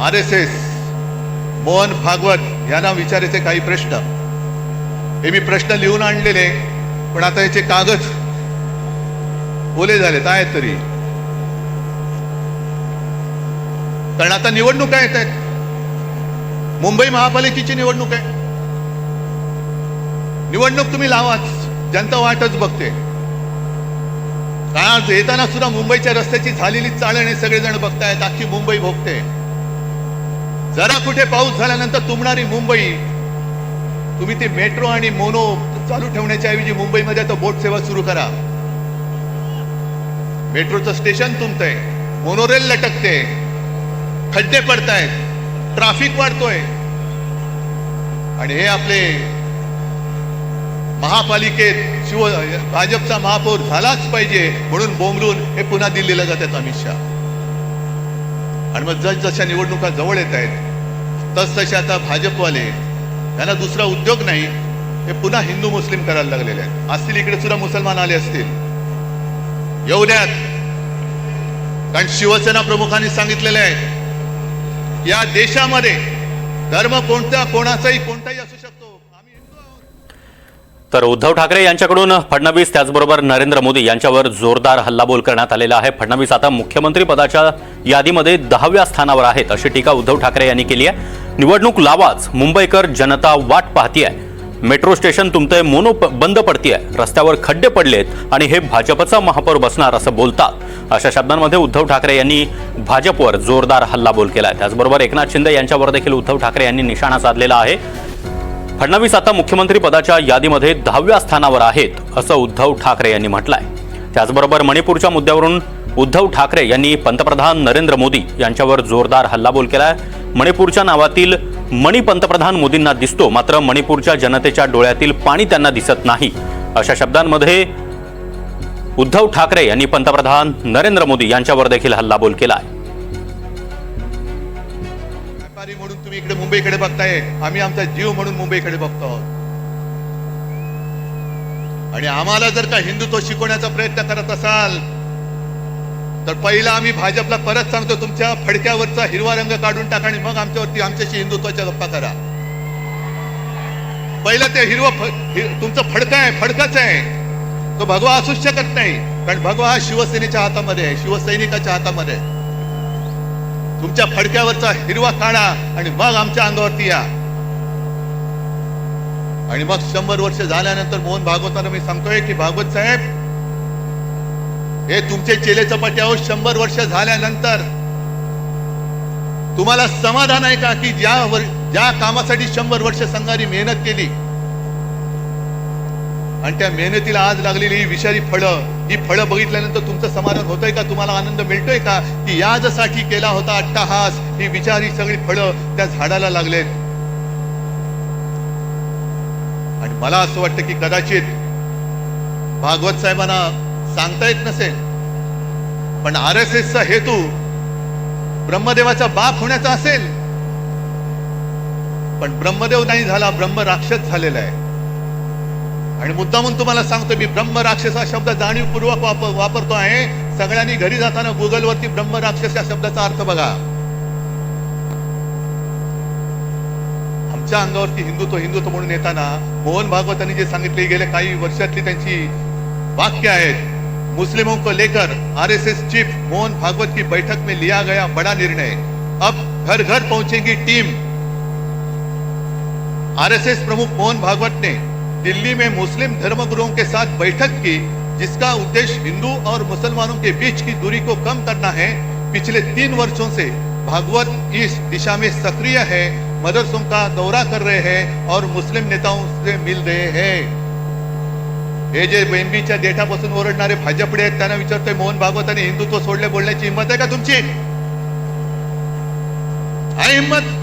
R S S Mohan Bhagwat यांना विचारायचे काही प्रश्न. हे मी प्रश्न लिहून आणलेले पण आता याचे कागद ओले झालेत आहेत तरी. कारण आता निवडणुका येत आहेत. मुंबई महापालिकेची निवडणूक आहे. निवडणूक तुम्ही लावाच जनता वाटच बघते. आज येताना सुद्धा मुंबईच्या रस्त्याची झालेली चाळण हे सगळेजण बघतायत अख्खी मुंबई भोगते. जरा कुठे पाऊस झाल्यानंतर तुंबणारी मुंबई. तुम्ही ती मेट्रो आणि मोनो चालू ठेवण्याच्या ऐवजी मुंबईमध्ये आता बोट सेवा सुरू करा. मेट्रोचं स्टेशन तुमतंय मोनोरेल लटकते. खड्डे पडतायत. ट्राफिक वाढतोय. आणि हे आपले महापालिकेत शिव भाजपचा महापौर झालाच पाहिजे म्हणून बोंबलून हे पुन्हा दिल्लीला जातात अमित शहा. आणि मग जस जशा निवडणुका जवळ येत आहेत तस तसे आता भाजपवाले त्यांना दुसरा उद्योग नाही हे पुन्हा हिंदू मुस्लिम करायला लागलेले आहेत. असतील इकडे सुद्धा मुसलमान आले असतील. येऊ द्यात कारण शिवसेना प्रमुखांनी सांगितलेलं आहे या देशामध्ये धर्म कोणत्या कोणाचाही कोणताही असू शकतो. तर उद्धव ठाकरे यांच्याकडून फडणवीस त्याचबरोबर नरेंद्र मोदी यांच्यावर जोरदार हल्लाबोल करण्यात आलेला आहे. फडणवीस आता मुख्यमंत्री पदाच्या यादीमध्ये दहाव्या स्थानावर आहेत अशी टीका उद्धव ठाकरे यांनी केली आहे. निवडणूक लावाच. मुंबईकर जनता वाट पाहतीये. मेट्रो स्टेशन तुमतंय मोनो प- बंद आहे रस्त्यावर खड्डे पडलेत आणि हे भाजपचा महापौर बसणार असं बोलतात. अशा शब्दांमध्ये उद्धव ठाकरे यांनी भाजपवर जोरदार हल्लाबोल आहे त्याचबरोबर एकनाथ शिंदे यांच्यावर देखील उद्धव ठाकरे यांनी निशाणा साधलेला आहे. फडणवीस आता मुख्यमंत्री पदाच्या यादीमध्ये दहाव्या स्थानावर आहेत असं उद्धव ठाकरे यांनी म्हटलंय. त्याचबरोबर मणिपूरच्या मुद्द्यावरून उद्धव ठाकरे यांनी पंतप्रधान नरेंद्र मोदी यांच्यावर जोरदार हल्लाबोल आहे मणिपूरच्या नावातील मणी पंतप्रधान मोदींना दिसतो. मात्र मणिपूरच्या जनतेच्या डोळ्यातील पाणी त्यांना दिसत नाही. अशा शब्दांमध्ये उद्धव ठाकरे यांनी पंतप्रधान नरेंद्र मोदी यांच्यावर देखील हल्लाबोल केला व्यापारी म्हणून तुम्ही इकडे मुंबईकडे बघताय. आम्ही आमचा जीव म्हणून मुंबईकडे बघतो आहोत. आणि आम्हाला जर का हिंदुत्व शिकवण्याचा प्रयत्न करत असाल तर पहिला आम्ही भाजपला परत सांगतो तुमच्या फडक्यावरचा हिरवा रंग काढून टाका आणि मग आमच्यावरती आमच्याशी हिंदुत्वाच्या गप्पा करा. पहिलं ते हिरवं तुमचं फडकं आहे फडकच आहे. तो भगवा असूच शकत नाही कारण भगवा हा शिवसेनेच्या हातामध्ये आहे शिवसैनिकाच्या हातामध्ये तुमच्या फडक्यावरचा हिरवा काढा आणि मग आमच्या अंगावरती या. आणि मग शंभर वर्ष झाल्यानंतर मोहन भागवताना मी सांगतोय की भागवत साहेब हे तुमचे चेले चपाट्यावर शंभर वर्ष झाल्यानंतर. तुम्हाला समाधान आहे का की ज्या वर ज्या कामासाठी शंभर वर्ष संघाने मेहनत केली? आणि त्या मेहनतीला आज लागलेली ही विषारी फळं ही फळं बघितल्यानंतर तुमचं समाधान होतंय का? तुम्हाला आनंद मिळतोय का? की याजसाठी केला होता अट्टाहास ही विचारी सगळी फळं त्या झाडाला लागलेत. आणि मला असं वाटतं की कदाचित भागवत साहेबांना सांगता येत नसेल. पण आर एस एसचा हेतू ब्रह्मदेवाचा बाप होण्याचा असेल. पण ब्रह्मदेव नाही झाला ब्रह्म राक्षस झालेला आहे. आणि मुद्दामून तुम्हाला सांगतो मी ब्रह्म राक्षस हा शब्द जाणीवपूर्वक वापर वापरतो आहे. सगळ्यांनी घरी जाताना गुगलवरती ब्रह्म राक्षस या शब्दाचा अर्थ बघा. आमच्या अंगावरती हिंदुत्व हिंदुत्व म्हणून येताना मोहन भागवतांनी जे सांगितले गेले काही वर्षातली त्यांची वाक्य आहेत. मुस्लिमों को लेकर आरएसएस चीफ मोहन भागवत की बैठक में लिया गया बड़ा निर्णय। अब घर घर पहुंचेगी टीम। आरएसएस प्रमुख मोहन भागवत ने दिल्ली में मुस्लिम धर्मगुरुओं के साथ बैठक की, जिसका उद्देश्य हिंदू और मुसलमानों के बीच की दूरी को कम करना है। पिछले तीन वर्षों से भागवत इस दिशा में सक्रिय है, मदरसों का दौरा कर रहे हैं और मुस्लिम नेताओं से मिल रहे हैं। हे जे बेंबीच्या देठापासून ओरडणारे भाजपडे आहेत त्यांना विचारतोय मोहन भागवत आणि हिंदुत्व सोडले बोलण्याची हिंमत आहे का तुमची? हिंमत